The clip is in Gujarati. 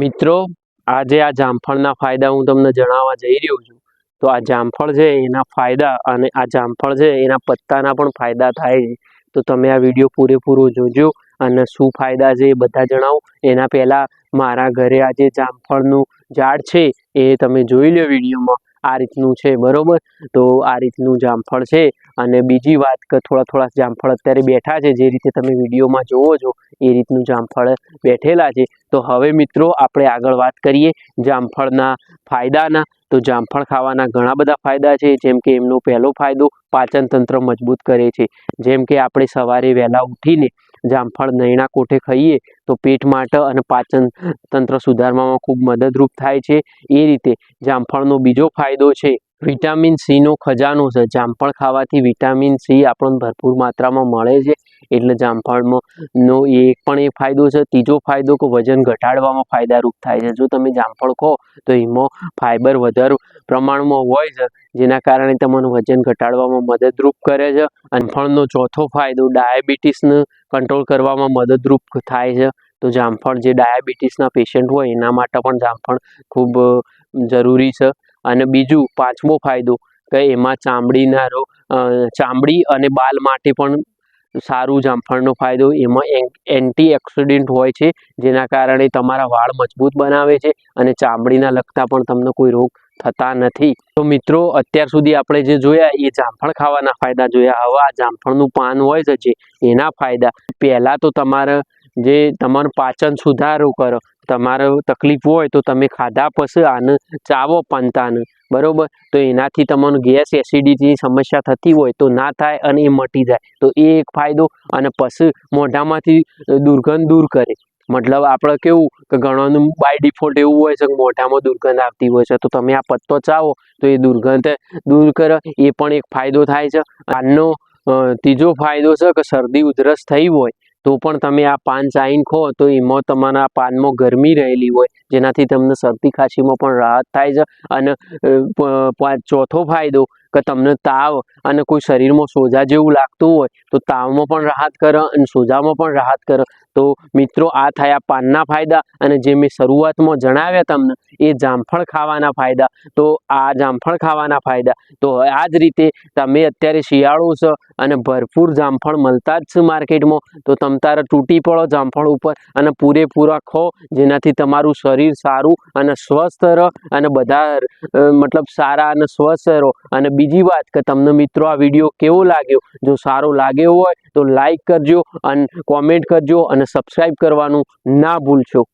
મિત્રો, આજે આ જામફળના ફાયદા હું તમને જણાવવા જઈ રહ્યો છું. તો આ જામફળ છે એના ફાયદા અને આ જામફળ છે એના પત્તાના પણ ફાયદા થાય છે. તો તમે આ વીડિયો પૂરેપૂરો જોજો અને શું ફાયદા છે એ બધા જણાવો. એના પહેલાં મારા ઘરે આ જે જામફળનું ઝાડ છે એ તમે જોઈ લો વિડીયોમાં. આ રીતનું છે, બરોબર? તો આ રીતનું જામફળ છે. અને બીજી વાત કે થોડા થોડા જામફળ અત્યારે બેઠા છે, જે રીતે તમે વિડીયોમાં જોવો છો, એ રીતનું જામફળ બેઠેલા છે. તો હવે મિત્રો આપણે આગળ વાત કરીએ જામફળના ફાયદાના. તો જામફળ ખાવાના ઘણા બધા ફાયદા છે, જેમ કે એમનો પહેલો ફાયદો પાચન તંત્ર મજબૂત કરે છે. જેમ કે આપણે સવારે વહેલા ઉઠીને જામફળ, નૈણા કોઠે ખાઈએ તો પેટ માટે અને પાચન તંત્ર સુધારવામાં ખૂબ મદદરૂપ થાય છે. એ રીતે જામફળનો બીજો ફાયદો છે, વિટામિન સીનો ખજાનો છે. જામફળ ખાવાથી વિટામિન સી આપણને ભરપૂર માત્રામાં મળે છે એટલે જામફળમાં નો એ એક પણ એ ફાયદો છે. ત્રીજો ફાયદો કે વજન ઘટાડવામાં ફાયદારૂપ થાય છે. જો તમે જામફળ ખો, તો એમાં ફાઈબર વધારે પ્રમાણમાં હોય છે, જેના કારણે તમારું વજન ઘટાડવામાં મદદરૂપ કરે છે અને ફળનો ચોથો ફાયદો ડાયાબિટીસને કંટ્રોલ કરવામાં મદદરૂપ થાય છે. તો જામફળ જે ડાયાબિટીસના પેશન્ટ હોય, એના માટે પણ જામફળ ખૂબ જરૂરી છે. અને બીજું, પાંચમો ફાયદો કે એમાં ચામડીના રોગ ચામડી અને બાલ માટે પણ સારું જામફળનો ફાયદો એમાં એન્ટી ઓક્સિડન્ટ હોય છે, જેના કારણે તમારા વાળ મજબૂત બનાવે છે અને ચામડીના લગતા પણ તમને કોઈ રોગ થતા નથી. તો મિત્રો, અત્યાર સુધી આપણે જે જોયા એ જામફળ ખાવાના ફાયદા જોયા. હવે આ જામફળનું પાન હોય છે એના ફાયદા. પહેલાં તો તમારે જે તમારું પાચન સુધારો કરો. તમારે તકલીફ હોય તો તમે ખાધા પછી આને ચાવો પંતાને બરોબર? તો એનાથી તમારું ગેસ એસિડિટીની સમસ્યા થતી હોય તો ના થાય અને એ મટી જાય. તો એ એક ફાયદો અને પછી મોઢામાંથી દુર્ગંધ દૂર કરે. મતલબ આપણે કેવું કે ઘણાનું બાય ડિફોલ્ટ એવું હોય છે કે મોઢામાં દુર્ગંધ આવતી હોય છે. તો તમે આ પત્તો ચાવો તો એ દુર્ગંધ દૂર કરે. એ પણ એક ફાયદો થાય છે. આનો ત્રીજો ફાયદો છે કે શરદી ઉધરસ થઈ હોય તો પણ તમે આ પાન ચાઈન ખો, તો એમાં તમારા પાનમાં ગરમી રહેલી હોય, જેનાથી તમને શરદી ખાંસીમાં પણ રાહત થાય છે અને ચોથો ફાયદો કે તમને તાવ અને કોઈ શરીરમાં સોજા જેવું લાગતું હોય, તો તાવમાં પણ રાહત કરે અને સોજામાં પણ રાહત કરે. તો મિત્રો, આ થયા પાનના ફાયદા અને જે મેં શરૂઆતમાં જણાવ્યા તમને, એ જામફળ ખાવાના ફાયદા. તો આ જામફળ ખાવાના ફાયદા. તો આ જ રીતે તમે અત્યારે શિયાળો છો અને ભરપૂર જામફળ મળતા જ છે માર્કેટમાં, તો તમ તારે તૂટી પડો જામફળ ઉપર અને પૂરેપૂરા ખો, જેનાથી તમારું શરીર સારું અને સ્વસ્થ રહો અને બધા મતલબ સારા અને સ્વસ્થ રહો. અને બીજી વાત કે તમને મિત્રો, આ વીડિયો કેવો લાગ્યો? જો સારો લાગ્યો હોય તો લાઈક કરજો અને કોમેન્ટ કરજો અને સબસ્ક્રાઈબ કરવાનું ના ભૂલશો.